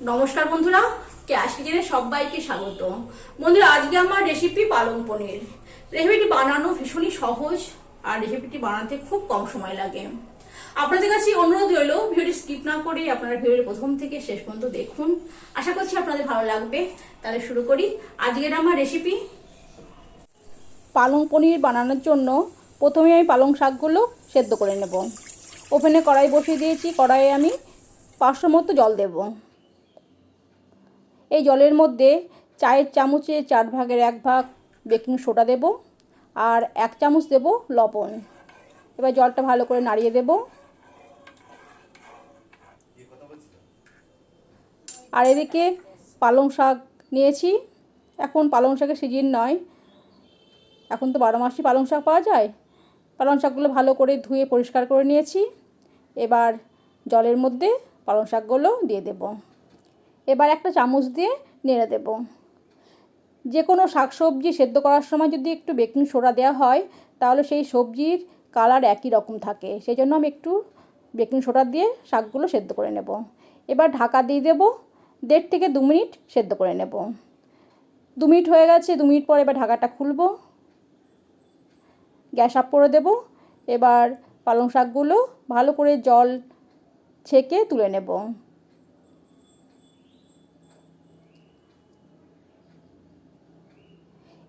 নমস্কার বন্ধুরা ক্যাশ কিচেনে সবাইকে স্বাগত বন্ধুরা, আজকে আমার রেসিপি পালং পনির। রেসিপিটি বানানো ভীষণই সহজ আর রেসিপিটি বানাতে খুব কম সময় লাগে। আপনাদের কাছে অনুরোধ রইল, ভিডিওটি স্কিপ না করে আপনারা ভিডিওর প্রথম থেকে শেষ পর্যন্ত দেখুন। আশা করছি আপনাদের ভালো লাগবে। তাহলে শুরু করি। আজকের আমার রেসিপি পালং পনির বানানোর জন্য প্রথমে আমি পালং শাকগুলো সেদ্ধ করে নেব। ওভেনে কড়াই বসিয়ে দিয়েছি, কড়াইয়ে আমি পাঁচশো মতো জল দেব। এই জলের মধ্যে চায়ের চামচে চার ভাগের এক ভাগ বেকিং সোডা দেব আর এক চামচ দেব লবণ। এবার জলটা ভালো করে নাড়িয়ে দেব। আর এদিকে পালং শাক নিয়েছি। এখন পালং শাকের সিজন নয়। এখন তো বারো মাসই পালং শাক পাওয়া যায়। পালং শাকগুলো ভালো করে ধুয়ে পরিষ্কার করে নিয়েছি। এবার জলের মধ্যে পালং শাকগুলো দিয়ে দেব। এবার একটা চামচ দিয়ে নেড়ে দেব। যে কোনো শাকসবজি সেদ্ধ করার সময় যদি একটু বেকিং সোডা দেওয়া হয়, তাহলে সেই সবজির কালার একই রকম থাকে। সেই জন্য আমি একটু বেকিং সোডা দিয়ে শাকগুলো সেদ্ধ করে নেব। এবার ঢাকা দিয়ে দেব, দেড় থেকে দু মিনিট সেদ্ধ করে নেব। দু মিনিট হয়ে গেছে, দু মিনিট পর এবার ঢাকাটা খুলবো। গ্যাস আপ করে দেব। এবার পালং শাকগুলো ভালো করে জল ছেঁকে তুলে নেব।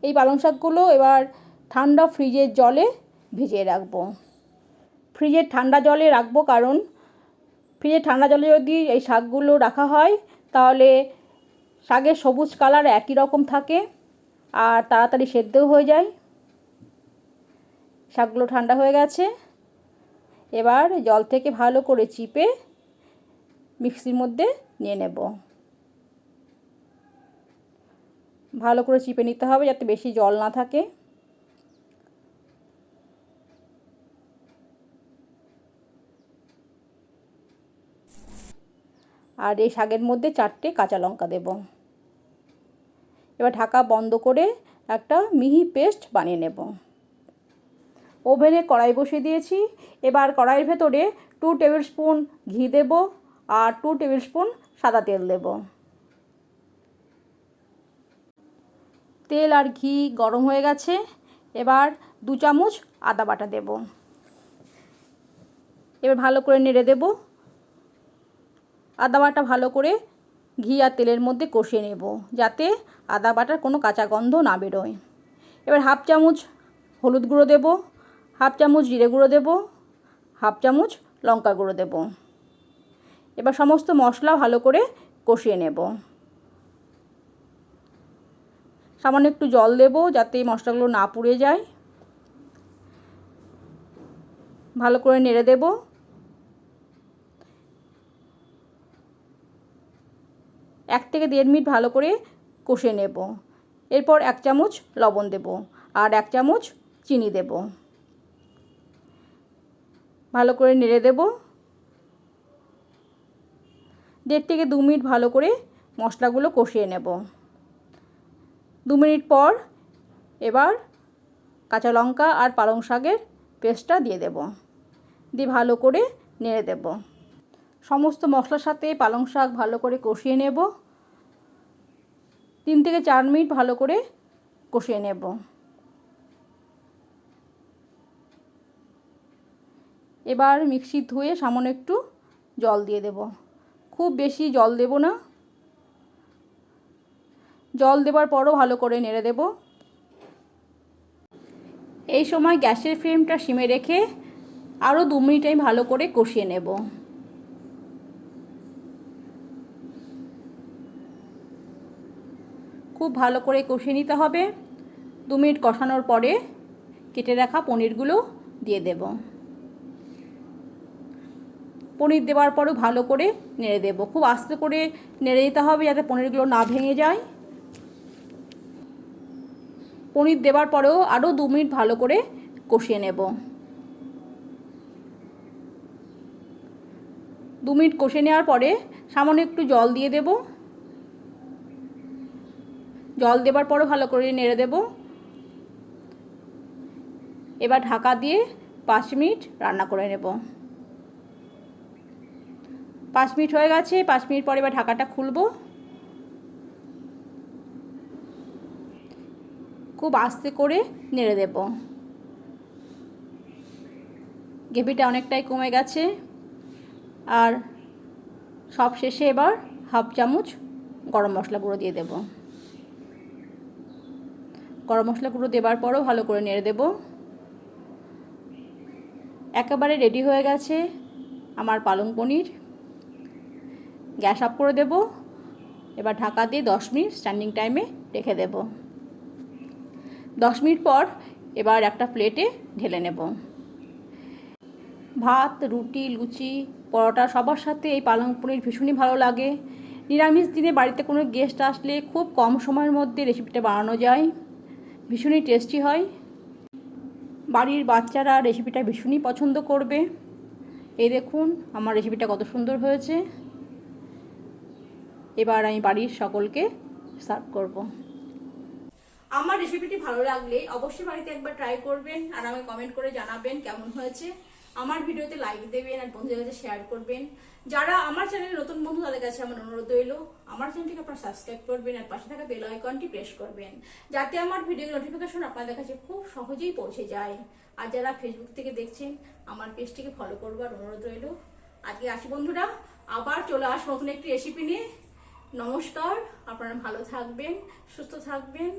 এই পালং শাকগুলো এবার ঠান্ডা ফ্রিজের জলে ভিজিয়ে রাখব। ফ্রিজের ঠান্ডা জলে রাখব কারণ ফ্রিজের ঠান্ডা জলে যদি এই শাকগুলো রাখা হয়, তাহলে শাকের সবুজ কালার একই রকম থাকে আর তাড়াতাড়ি সেদ্ধও হয়ে যায়। শাকগুলো ঠান্ডা হয়ে গেছে। এবার জল থেকে ভালো করে চিপে মিক্সির মধ্যে নিয়ে নেব। ভালো করে চিপে নিতে হবে যাতে বেশি জল না থাকে। আর এই শাকের মধ্যে চারটে কাঁচা লঙ্কা দেব। এবার ঢাকা বন্ধ করে একটা মিহি পেস্ট বানিয়ে নেব। ওভেনে কড়াই বসিয়ে দিয়েছি। এবার কড়াইয়ের ভেতরে টু টেবিল স্পুন ঘি দেব আর টু টেবিল স্পুন সাদা তেল দেব। তেল আর ঘি গরম হয়ে গেছে। এবার দু চামচ আদা বাটা দেব। এবার ভালো করে নেড়ে দেব। আদা বাটা ভালো করে ঘি আর তেলের মধ্যে কষিয়ে নেব, যাতে আদা বাটার কোনো কাঁচা গন্ধ না বেরোয়। এবার হাফ চামচ হলুদ গুঁড়ো দেবো, হাফ চামচ জিরে গুঁড়ো দেবো, হাফ চামচ লঙ্কা গুঁড়ো দেবো। এবার সমস্ত মশলা ভালো করে কষিয়ে নেব। সামান্য একটু জল দেব যাতে মশলাগুলো না পুড়ে যায়। ভালো করে নেড়ে দেব। এক থেকে দেড় মিনিট ভালো করে কষে নেব। এরপর এক চামচ লবণ দেব আর এক চামচ চিনি দেব। ভালো করে নেড়ে দেব। দেড় থেকে দু মিনিট ভালো করে মশলাগুলো কষিয়ে নেব। দু মিনিট পর এবার কাঁচা লঙ্কা আর পালং শাকের পেস্টটা দিয়ে দেব। দিয়ে ভালো করে নেড়ে দেব। সমস্ত মশলার সাথে পালং শাক ভালো করে কষিয়ে নেব। তিন থেকে চার মিনিট ভালো করে কষিয়ে নেব। এবার মিক্সি ধুয়ে সামান্য একটু জল দিয়ে দেব। খুব বেশি জল দেব না। জল দেবার পরও ভালো করে নেড়ে দেব। এই সময় গ্যাসের ফ্লেমটা সিমে রেখে আরও দু মিনিট আমি ভালো করে কষিয়ে নেব। খুব ভালো করে কষিয়ে নিতে হবে। দু মিনিট কষানোর পরে কেটে রাখা পনিরগুলো দিয়ে দেবো। পনির দেওয়ার পরও ভালো করে নেড়ে দেবো। খুব আস্তে করে নেড়ে দিতে হবে যাতে পনিরগুলো না ভেঙে যায়। পনির দেওয়ার পরেও আরও দু মিনিট ভালো করে কষিয়ে নেব। দু মিনিট কষে নেওয়ার পরে সামান্য একটু জল দিয়ে দেব। জল দেবার পরও ভালো করে নেড়ে দেব। এবার ঢাকা দিয়ে পাঁচ মিনিট রান্না করে নেব। পাঁচ মিনিট হয়ে গেছে, পাঁচ মিনিট পরে এবার ঢাকাটা খুলবো। খুব আস্তে করে নেড়ে দেব। গ্রেভিটা অনেকটাই কমে গেছে। আর সব শেষে এবার হাফ চামচ গরম মশলা গুঁড়ো দিয়ে দেব। গরম মশলা গুঁড়ো দেবার পরও ভালো করে নেড়ে দেব। একেবারে রেডি হয়ে গেছে আমার পালং পনির। গ্যাস অফ করে দেব। এবার ঢাকা দিয়ে দশ মিনিট স্ট্যান্ডিং টাইমে রেখে দেব। দশ মিনিট পর এবার একটা প্লেটে ঢেলে নেব। ভাত, রুটি, লুচি, পরোটা সবার সাথে এই পালং পনির ভীষণই ভালো লাগে। নিরামিষ দিনে বাড়িতে কোনো গেস্ট আসলে খুব কম সময়ের মধ্যে রেসিপিটা বানানো যায়। ভীষণই টেস্টি হয়। বাড়ির বাচ্চারা রেসিপিটা ভীষণই পছন্দ করবে। এই দেখুন, আমার রেসিপিটা কত সুন্দর হয়েছে। এবার আমি বাড়ির সকলকে সার্ভ করব। আমার রেসিপিটি ভালো লাগলে অবশ্যই বাড়িতে একবার ট্রাই করবেন আর আমাকে কমেন্ট করে জানাবেন কেমন হয়েছে। আমার ভিডিওতে লাইক দেবেন আর বন্ধুদের কাছে শেয়ার করবেন। যারা আমার চ্যানেলে নতুন বন্ধু, তাদের কাছে আমার অনুরোধ রইল, আমার চ্যানেলটিকে আপনারা সাবস্ক্রাইব করবেন আর পাশে থাকা বেল আইকনটি প্রেস করবেন। যাতে আমার ভিডিও নোটিফিকেশন আপনাদের কাছে খুব সহজেই পৌঁছে যায়। আর যারা ফেসবুক থেকে দেখছেন, আমার পেজটিকে ফলো করবার অনুরোধ রইল। আজকে আসি বন্ধুরা, আবার চলে আসব নতুন একটি রেসিপি নিয়ে। নমস্কার, আপনারা ভালো থাকবেন, সুস্থ থাকবেন।